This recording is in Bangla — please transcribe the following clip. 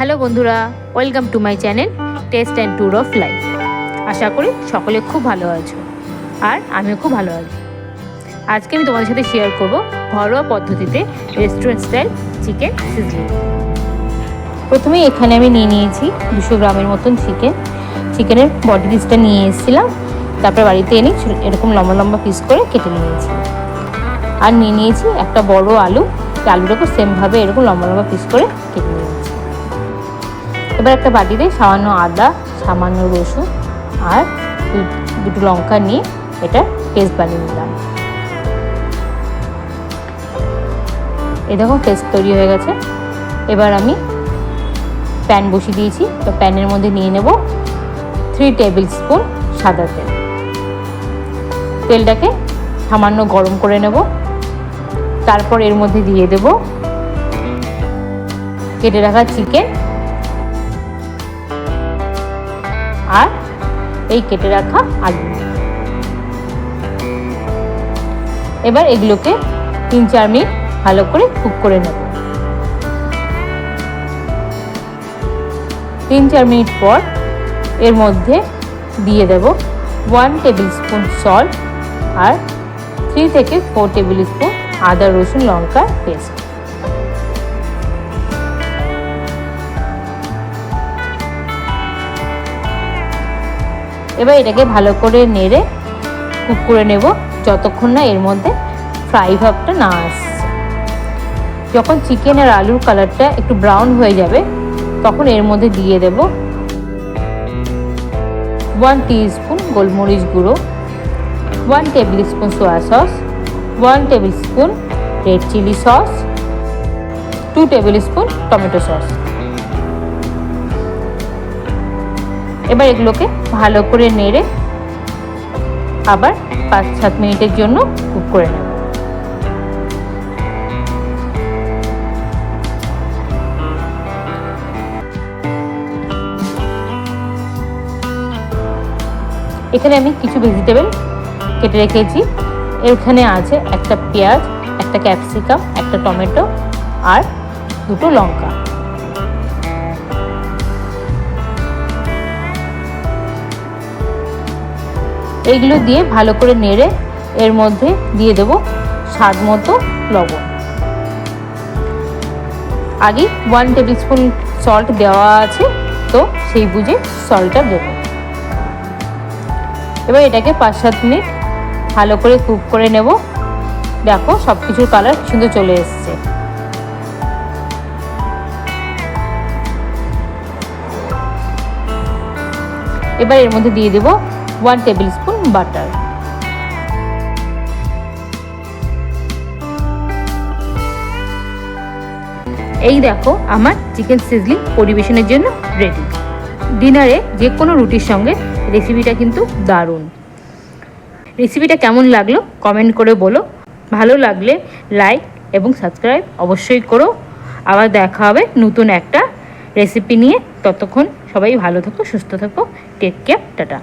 হ্যালো বন্ধুরা, welcome to my channel taste and tour of life. আশা করি সকলে খুব ভালো আছো আর আমিও খুব ভালো আছি। আজকে আমি তোমাদের সাথে শেয়ার করব ঘরোয়া পদ্ধতিতে রেস্টুরেন্ট স্টাইল চিকেন সিজলিং প্রথমে এখানে আমি নিয়ে নিয়েছি দুশো গ্রামের মতন চিকেন চিকেনের বডি পিসটা নিয়ে এসেছিলাম, তারপরে বাড়িতে এনে এরকম লম্বা লম্বা পিস করে কেটে নিয়েছি। আর নিয়ে নিয়েছি একটা বড় আলু আলুটাকে সেমভাবে এরকম লম্বা লম্বা পিস করে কেটে নিয়েছি। এবার একটা বাটিতে সামান্য আদা, সামান্য রসুন আর দুটো লঙ্কা নিয়ে এটা পেস্ট বানিয়ে নিলাম। এই দেখো পেস্ট তৈরি হয়ে গেছে। এবার আমি প্যান বসিয়ে দিয়েছি। তো প্যানের মধ্যে নিয়ে নেব থ্রি টেবিল স্পুন সাদা তেল। তেলটাকে সামান্য গরম করে নেব। তারপর এর মধ্যে দিয়ে দেব কেটে রাখা চিকেন আর এই কেটে রাখা আলু। এবার এগুলোকে তিন চার মিনিট ভালো করে কুক করে নেব। তিন চার মিনিট পর এর মধ্যে দিয়ে দেব ওয়ান টেবিল স্পুন সল্ট আর থ্রি থেকে ফোর টেবিল স্পুন আদা, রসুন, লঙ্কার পেস্ট এবার এটাকে ভালো করে নেড়ে কুক করে নেব যতক্ষণ না এর মধ্যে ফ্রাই ভাবটা না আসছে। যখন চিকেন আর আলুর কালারটা একটু ব্রাউন হয়ে যাবে, তখন এর মধ্যে দিয়ে দেব ওয়ান স্পুন গোলমরিচ গুঁড়ো one tablespoon soya sauce one tablespoon red chilli sauce two tablespoon tomato sauce এবার এগুলোকে ভালো করে নেড়ে আবার পাঁচ সাত মিনিটের জন্য কুক করে নেব। এখানে আমি কিছু ভেজিটেবল কেটে রেখেছি। এখানে আছে একটা পেঁয়াজ, একটা ক্যাপসিকাম একটা টমেটো আর দুটো লঙ্কা। এইগুলো দিয়ে ভালো করে নেড়ে এর মধ্যে দিয়ে দেব স্বাদ মতো লবণ। আগে ওয়ান টেবিল স্পুন সল্ট দেওয়া আছে, তো সেই বুঝে সল্টটা দেবো। এবার এটাকে পাঁচ সাত মিনিট ভালো করে কুক করে নেব। দেখো সব কিছুর কালার সুন্দর চলে এসছে। এবার এর মধ্যে দিয়ে দেব ওয়ান টেবিল স্পুন বাটার। এই দেখো, আমার চিকেন সিজলিং পরিবেশনের জন্য রেডি ডিনারে যে কোনো রুটির সঙ্গে রেসিপিটা কিন্তু দারুণ। রেসিপিটা কেমন লাগল কমেন্ট করে বলো। ভালো লাগলে লাইক এবং সাবস্ক্রাইব অবশ্যই করো। আবার দেখা হবে নতুন একটা রেসিপি নিয়ে। ততক্ষণ সবাই ভালো থাকো, সুস্থ থাকো। Take care tata.